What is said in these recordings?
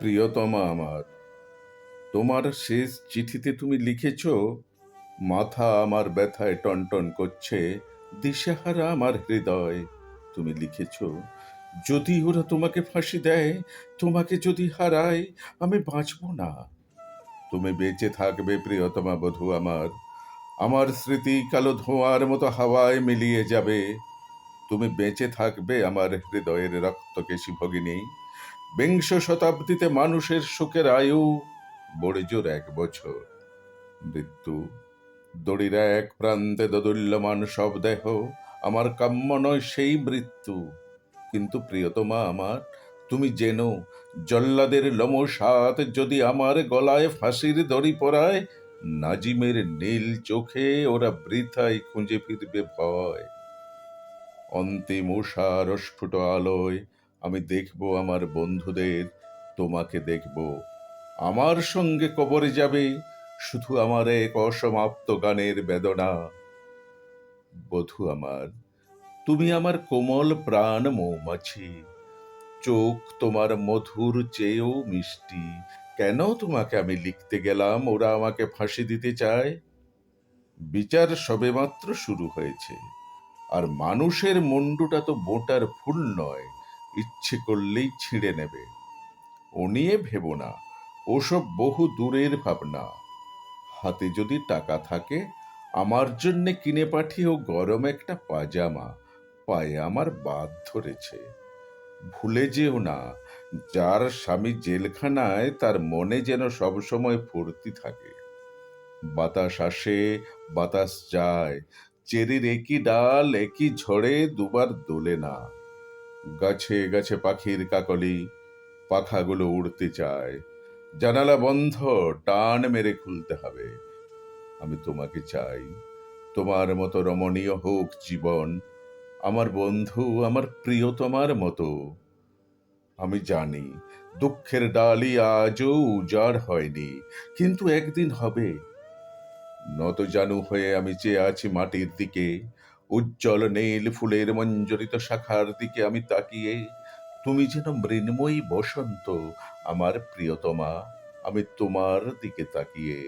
প্রিয়তমা আমার, তোমার শেষ চিঠিতে তুমি লিখেছ, মাথা আমার ব্যথায় টনটন করছে, দিশেহারা আমার হৃদয়। তুমি লিখেছ, যদি ওরা তোমাকে ফাঁসি দেয়, তোমাকে যদি হারায়, আমি বাঁচব না। তুমি বেঁচে থাকবে প্রিয়তমা বধূ আমার আমার স্মৃতি কালো ধোঁয়ার মতো হাওয়ায় মিলিয়ে যাবে। তুমি বেঁচে থাকবে আমার হৃদয়ের রক্তকেশী ভগিনী। বিংশ শতাব্দীতে মানুষের সুখের আয়ু বড় জোর এক বছর। মৃত্যু দড়ির এক প্রান্তে দোদুল্যমান সব দেহ, আমার কাম্য নয় সেই মৃত্যু। কিন্তু প্রিয়তমা আমার, তুমি জেন, জল্লাদের লোমসাত যদি আমার গলায় ফাঁসির দড়ি পরায়, নাজিমের নীল চোখে ওরা বৃথায় খুঁজে ফিরবে ভয়। অন্তিম উষার স্ফুট আলোয় আমি দেখব আমার বন্ধুদের, তোমাকে দেখব। আমার সঙ্গে কবরে যাবে শুধু আমার এক অসমাপ্ত গানের বেদনা। বধু আমার, তুমি আমার কোমল প্রাণ মৌমাছি। চোখ তোমার মধুর চেয়েও মিষ্টি। কেন তোমাকে আমি লিখতে গেলাম, ওরা আমাকে ফাঁসি দিতে চায়? বিচার সবেমাত্র শুরু হয়েছে। আর মানুষের মুন্ডুটা তো বোটার ফুল নয়। ইচ্ছে করলেই ছিঁড়ে নেবে। ও নিয়ে ভেবো না, ওসব বহু দূরের ভাবনা। হাতে যদি টাকা থাকে, আমার জন্যে কিনে পাঠিয়েও গরম একটা পাজামা পায়ে আমার বাদ ধরেছে। ভুলে যেও না, যার স্বামী জেলখানায়, তার মনে যেন সবসময় ফুর্তি থাকে। বাতাস আসে, বাতাস যায়, চেরির একই ডাল, একই ঝড়ে দুবার দোলে না। গাছে গাছে পাখির কাকলি, পাখাগুলো উড়তে চায়। জানালা বন্ধ, টান মেরে খুলতে হবে। আমি তোমাকে চাই। তোমার মতো রমণীয় হোক জীবন, আমার বন্ধু, আমার প্রিয়তমার মতো। আমি জানি, দুঃখের ডালি আজও উজাড় হয়নি, কিন্তু একদিন হবে। নত জানু হয়ে আমি চেয়ে আছি মাটির দিকে। উজ্জ্বল নীল ফুলের মঞ্জরিত শাখার দিকে আমি তাকিয়ে, তুমি যেন মৃন্ময়ী বসন্ত, আমার প্রিয়তমা। আমি তোমার দিকে তাকিয়ে,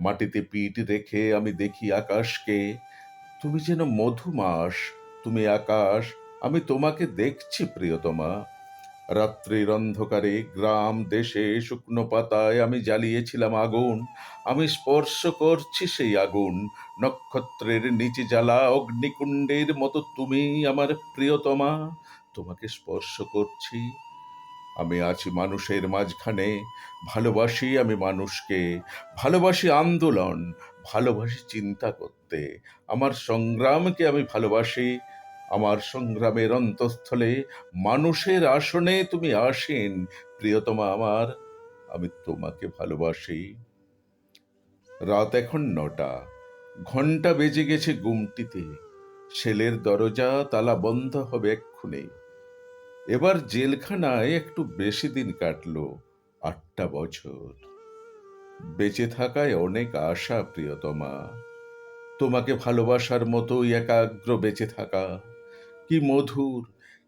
মাটিতে পিঠ রেখে আমি দেখি আকাশকে, তুমি যেন মধুমাস, তুমি আকাশ, আমি তোমাকে দেখছি প্রিয়তমা। রাত্রির অন্ধকারে গ্রাম, দেশে শুকনো পাতায় আমি জ্বালিয়েছিলাম আগুন। আমি স্পর্শ করছি সেই আগুন। নক্ষত্রের নিচে জ্বালা, অগ্নিকুণ্ডের মতো তুমি আমার প্রিয়তমা। তোমাকে স্পর্শ করছি। আমি আছি মানুষের মাঝখানে। ভালোবাসি আমি মানুষকে। ভালোবাসি আন্দোলন। ভালোবাসি চিন্তা করতে। আমার সংগ্রামকে আমি ভালোবাসি। আমার সংগ্রামের অন্তঃস্থলে মানুষের আসনে তুমি আসেন, প্রিয়তমা আমার। আমি তোমাকে ভালোবাসি। রাত এখন নটা। ঘণ্টা বেজে গেছে গুমটিতে ছেলের দরজা, তালা বন্ধ হবে এক্ষুনি এবার জেলখানায় একটু বেশি দিন কাটলো, আটটা বছর। বেঁচে থাকায় অনেক আশা, প্রিয়তমা। তোমাকে ভালোবাসার মতোই একাগ্র বেঁচে থাকা। কি মধুর,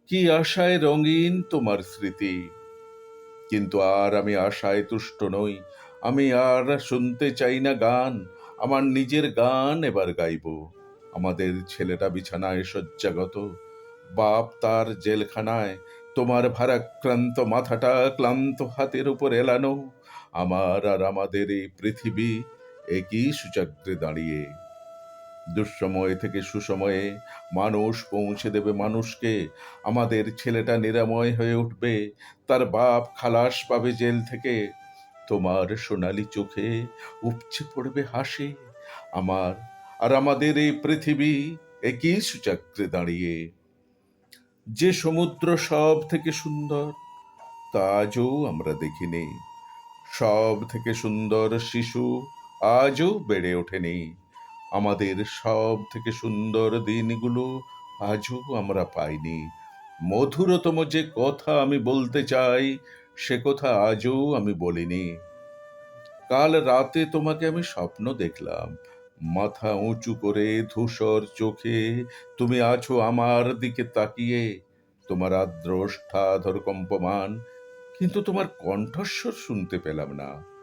কি আশায় রঙিন তোমার স্মৃতি। কিন্তু আর আমি আশায় তুষ্ট নই, আমি আর শুনতে চাই না গান, আমার নিজের গান এবার গাইব। আমাদের ছেলেটা বিছানায় শয্যাগত, বাপ তার জেলখানায়, তোমার ভারাক্রান্ত মাথাটা ক্লান্ত হাতের উপর এলানো, আমার আর আমাদের এই পৃথিবী একই সূচাগ্রে দাঁড়িয়ে। দুঃসময় থেকে সুসময়ে মানুষ পৌঁছে দেবে মানুষকে। আমাদের ছেলেটা নিরাময় হয়ে উঠবে, তার বাপ খালাস পাবে জেল থেকে। তোমার সোনালি চোখে উপচে পড়বে হাসি, আমার আর আমাদের এই পৃথিবী একই সুচাক্রে দাঁড়িয়ে। যে সমুদ্র সব থেকে সুন্দর, তা আজও আমরা দেখিনি। সব থেকে সুন্দর শিশু আজও বেড়ে ওঠেনি। আমাদের সব থেকে সুন্দর দিনগুলো আজও আমরা পাইনি। মধুরতম যে কথা আমি বলতে চাই, সে কথা আজও আমি বলিনি। কাল রাতে তোমাকে আমি স্বপ্ন দেখলাম। মাথা উঁচু করে ধূসর চোখে তুমি আছো আমার দিকে তাকিয়ে। তোমার আদ্রষ্ঠাধর কম্পমান, কিন্তু তোমার কণ্ঠস্বর শুনতে পেলাম না।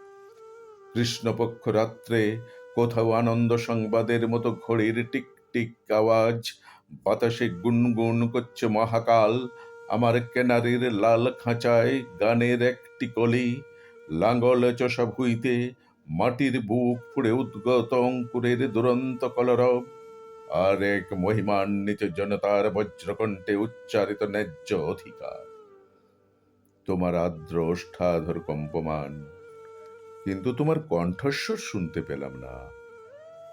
কৃষ্ণপক্ষ রাত্রে কোথাও আনন্দ সংবাদের মতো ঘড়ির টিক টিক আওয়াজ, বাতাসে গুনগুন করছে মহাকাল, আমার কেনারির লাল খাঁচায় গানের একটি কলি লাঙ্গল চষা ভুইতে মাটির বুক ফুড়ে উদ্গত অঙ্কুরের দুরন্ত কলরব, আর এক মহিমান্বিত জনতার বজ্রকণ্ঠে উচ্চারিত ন্যায্য অধিকার। তোমার আর্দ্র ওষ্ঠাধর কম্পমান কিন্তু তোমার কণ্ঠস্বর শুনতে পেলাম না।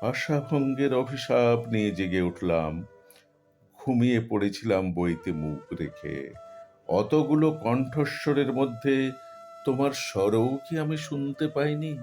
আশাভঙ্গের অভিশাপ নিয়ে জেগে উঠলাম। ঘুমিয়ে পড়েছিলাম বইতে মুখ রেখে। অতগুলো কণ্ঠস্বরের মধ্যে তোমার স্বরও কি আমি শুনতে পাইনি?